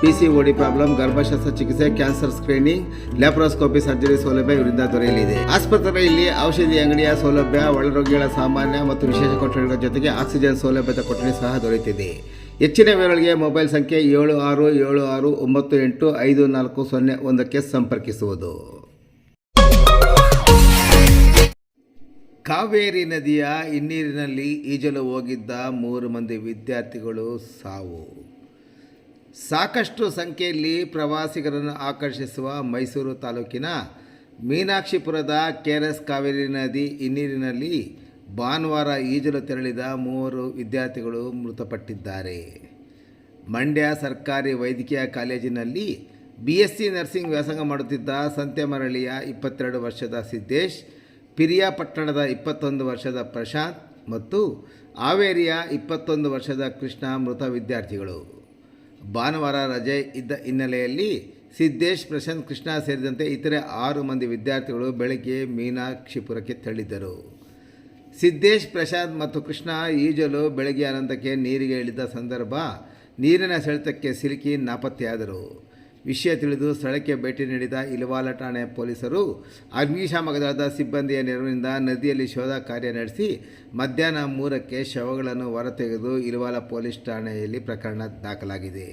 P C O D problem ಗರ್ಭಶಾಸ್ತ್ರ ಚಿಕಿತ್ಸೆ cancer screening laparoscopy surgery ಸೌಲಭ್ಯ ಇವರಿಂದ ದೊರೆಯಲಿದೆ. ಆಸ್ಪತ್ರೆಯಲ್ಲಿ ಔಷಧಿ ಅಂಗಡಿಯ ಸೌಲಭ್ಯ, ಒಳರೋಗಿಗಳ ಸಾಮಾನ್ಯ ಮತ್ತು ವಿಶೇಷ ಕೊಠಡಿಗಳ ಜೊತೆಗೆ ಆಕ್ಸಿಜನ್ ಸೌಲಭ್ಯದ ಕೊಠಡಿ ಸಹ ದೊರೆಯುತ್ತಿದೆ. ಹೆಚ್ಚಿನ ವಿವರಗಳಿಗೆ ಮೊಬೈಲ್ ಸಂಖ್ಯೆ ಏಳು ಆರು ಏಳು ಆರು ಒಂಬತ್ತು ಎಂಟು ಐದು ನಾಲ್ಕು ಸೊನ್ನೆ ಒಂದಕ್ಕೆ ಸಂಪರ್ಕಿಸುವುದು. ಕಾವೇರಿ ನದಿಯ ಹಿನ್ನೀರಿನಲ್ಲಿ ಈಜಲು ಹೋಗಿದ್ದ ಮೂರು ಮಂದಿ ವಿದ್ಯಾರ್ಥಿಗಳು ಸಾವು. ಸಾಕಷ್ಟು ಸಂಖ್ಯೆಯಲ್ಲಿ ಪ್ರವಾಸಿಗರನ್ನು ಆಕರ್ಷಿಸುವ ಮೈಸೂರು ತಾಲೂಕಿನ ಮೀನಾಕ್ಷಿಪುರದ ಕೆಆರ್ಎಸ್ ಕಾವೇರಿ ನದಿ ಹಿನ್ನೀರಿನಲ್ಲಿ ಭಾನುವಾರ ಈಜಲು ತೆರಳಿದ ಮೂವರು ವಿದ್ಯಾರ್ಥಿಗಳು ಮೃತಪಟ್ಟಿದ್ದಾರೆ. ಮಂಡ್ಯ ಸರ್ಕಾರಿ ವೈದ್ಯಕೀಯ ಕಾಲೇಜಿನಲ್ಲಿ ಬಿ ಎಸ್ ಸಿ ನರ್ಸಿಂಗ್ ವ್ಯಾಸಂಗ ಮಾಡುತ್ತಿದ್ದ ಸಂತೆಮರಳಿಯ ಇಪ್ಪತ್ತೆರಡು ವರ್ಷದ ಸಿದ್ದೇಶ್, ಪಿರಿಯಾಪಟ್ಟಣದ ಇಪ್ಪತ್ತೊಂದು ವರ್ಷದ ಪ್ರಶಾಂತ್ ಮತ್ತು ಹಾವೇರಿಯ ಇಪ್ಪತ್ತೊಂದು ವರ್ಷದ ಕೃಷ್ಣ ಮೃತ ವಿದ್ಯಾರ್ಥಿಗಳು. ಭಾನುವಾರ ರಜೆ ಇದ್ದ ಹಿನ್ನೆಲೆಯಲ್ಲಿ ಸಿದ್ದೇಶ್, ಪ್ರಶಾಂತ್, ಕೃಷ್ಣ ಸೇರಿದಂತೆ ಇತರೆ ಆರು ಮಂದಿ ವಿದ್ಯಾರ್ಥಿಗಳು ಬೆಳಗ್ಗೆ ಮೀನಾಕ್ಷಿಪುರಕ್ಕೆ ತೆರಳಿದ್ದರು. ಸಿದ್ದೇಶ್ ಪ್ರಸಾದ್ ಮತ್ತು ಕೃಷ್ಣ ಈಜಲು ಬೆಳಗ್ಗೆ ಅನಂತಕ್ಕೆ ನೀರಿಗೆ ಇಳಿದ ಸಂದರ್ಭ ನೀರಿನ ಸೆಳೆತಕ್ಕೆ ಸಿಲುಕಿ ನಾಪತ್ತೆಯಾದರು. ವಿಷಯ ತಿಳಿದು ಸ್ಥಳಕ್ಕೆ ಭೇಟಿ ನೀಡಿದ ಇಲವಾಲ ಠಾಣೆ ಪೊಲೀಸರು ಅಗ್ನಿಶಾಮಕ ದಳದ ಸಿಬ್ಬಂದಿಯ ನೆರವಿನಿಂದ ನದಿಯಲ್ಲಿ ಶೋಧ ಕಾರ್ಯ ನಡೆಸಿ ಮಧ್ಯಾಹ್ನ ಮೂರಕ್ಕೆ ಶವಗಳನ್ನು ಹೊರತೆಗೆದು ಇಲವಾಲ ಪೊಲೀಸ್ ಠಾಣೆಯಲ್ಲಿ ಪ್ರಕರಣ ದಾಖಲಾಗಿದೆ.